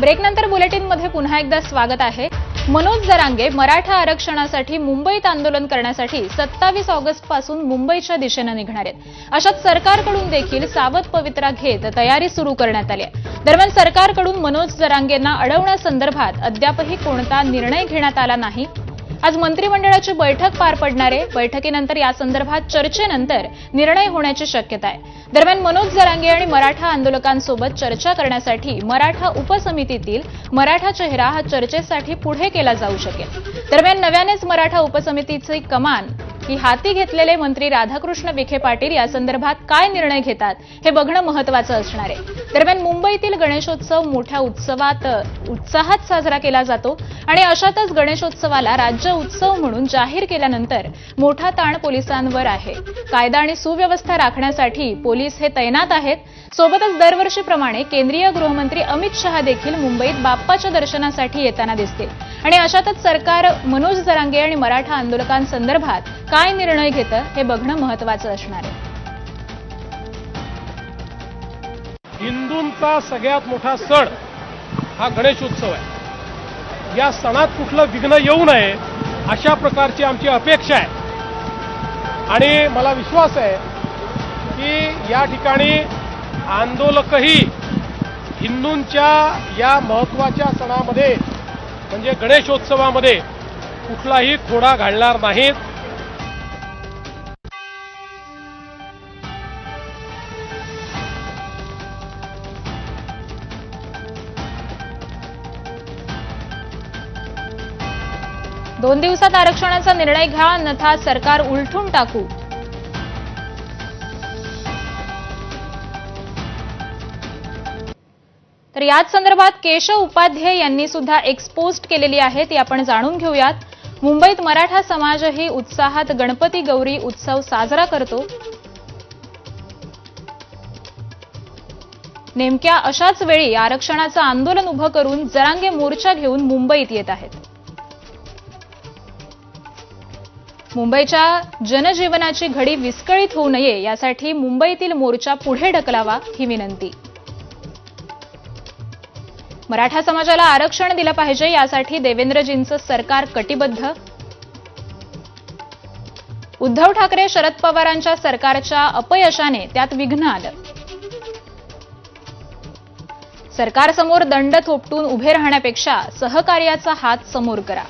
ब्रेकनंतर बुलेटिनमध्ये पुन्हा एकदा स्वागत आहे. मनोज जरांगे मराठा आरक्षणासाठी मुंबईत आंदोलन करण्यासाठी सत्तावीस ऑगस्टपासून मुंबईच्या दिशेनं निघणार आहेत. अशात सरकारकडून देखील सावध पवित्रा घेत तयारी सुरू करण्यात आली आहे. दरम्यान सरकारकडून मनोज जरांगेंना अडवण्यासंदर्भात अद्यापही कोणता निर्णय घेण्यात आला नाही. आज मंत्रिमंडळाची बैठक पार पडणार आहे. बैठकीनंतर या संदर्भात चर्चेनंतर निर्णय होण्याची शक्यता आहे. दरम्यान मनोज जरांगे आणि मराठा आंदोलकांसोबत चर्चा करण्यासाठी मराठा उपसमितीतील मराठा चेहरा हा चर्चेसाठी पुढे केला जाऊ शकेल. दरम्यान नव्यानेच मराठा उपसमितीची कमान ही हाती घेतलेले मंत्री राधाकृष्ण विखे पाटील या संदर्भात काय निर्णय घेतात हे बघणं महत्वाचं असणार आहे. दरम्यान मुंबईतील गणेशोत्सव मोठ्या उत्सवात उत्साहात साजरा केला जातो. आणि अशातच गणेशोत्सवाला राज्य उत्सव म्हणून जाहीर केल्यानंतर मोठा ताण पोलिसांवर आहे. कायदा आणि सुव्यवस्था राखण्यासाठी पोलीस हे तैनात आहेत. सोबतच दरवर्षीप्रमाणे केंद्रीय गृहमंत्री अमित शहा देखील मुंबईत बाप्पाच्या दर्शनासाठी येताना दिसतील. आणि अशातच सरकार मनोज जरांगे आणि मराठा आंदोलकांसंदर्भात काय निर्णय घेतं हे बघणं महत्वाचं असणार आहे. हिंदूंचा सगळ्यात मोठा सण हा गणेशोत्सव आहे. या सणात कुठलं विघ्न येऊ नये अशा प्रकारची आमची अपेक्षा आहे. आणि मला विश्वास आहे की या ठिकाणी आंदोलकही हिंदूंच्या या महत्त्वाच्या सणामध्ये म्हणजे गणेशोत्सवामध्ये कुठलाही खोडा घालणार नाहीत. दोन दिवसात आरक्षणाचा निर्णय घ्या अन्यथा सरकार उलटून टाकू. तर याच संदर्भात केशव उपाध्याय यांनी सुद्धा एक्सपोस्ट केलेली आहे ती आपण जाणून घेऊयात. मुंबईत मराठा समाजही उत्साहात गणपती गौरी उत्सव साजरा करतो. नेमक्या अशाच वेळी आरक्षणाचं आंदोलन उभं करून जरांगे मोर्चा घेऊन मुंबईत येत आहेत. मुंबईच्या जनजीवनाची घडी विस्कळीत होऊ नये यासाठी मुंबईतील मोर्चा पुढे ढकलावा ही विनंती. मराठा समाजाला आरक्षण दिलं पाहिजे यासाठी देवेंद्रजींचं सरकार कटिबद्ध. उद्धव ठाकरे शरद पवारांच्या सरकारच्या अपयशाने त्यात विघ्न आलं. सरकारसमोर दंड थोपटून उभे राहण्यापेक्षा सहकार्याचा हात समोर करा.